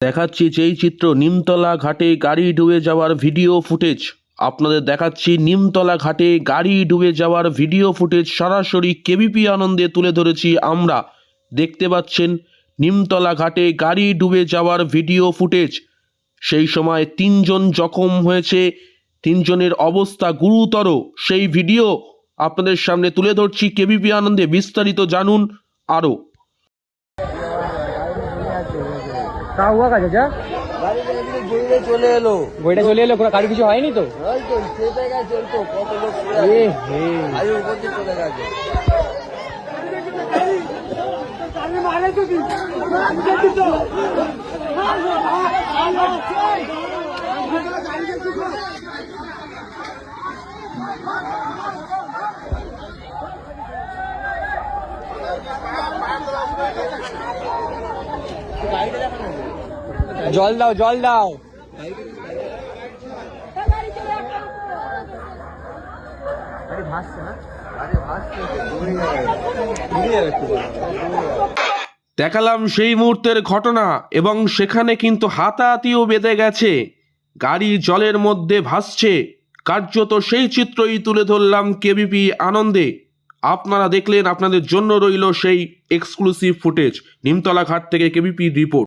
দেখাচ্ছি যেই চিত্র নিমতলা ঘাটে গাড়ি ডুবে যাওয়ার ভিডিও ফুটেজ। আপনাদের দেখাচ্ছি নিমতলা ঘাটে গাড়ি ডুবে যাওয়ার ভিডিও ফুটেজ সরাসরি কেবিপি আনন্দে তুলে ধরেছি আমরা। দেখতে পাচ্ছেন, নিমতলা ঘাটে গাড়ি ডুবে যাওয়ার ভিডিও ফুটেজ। সেই সময় তিনজন জখম হয়েছে, তিনজনের অবস্থা গুরুতর। সেই ভিডিও আপনাদের সামনে তুলে ধরছি কেবিপি আনন্দে, বিস্তারিত জানুন আরও। কা হুয়া কাজ যা চলে এলো। বইটা চলে এলো কোনো কারও কিছু হয়নি তো? ওই জল দাও জল দাও। দেখালাম সেই মুহূর্তের ঘটনা, এবং সেখানে কিন্তু হাতাহাতিও বেঁধে গেছে। গাড়ি জলের মধ্যে ভাসছে। কার্যত সেই চিত্রই তুলে ধরলাম কেবিপি আনন্দে। আপনারা দেখলেন, আপনাদের জন্য রইল সেই এক্সক্লুসিভ ফুটেজ নিমতলা ঘাট থেকে কেবিপি রিপোর্ট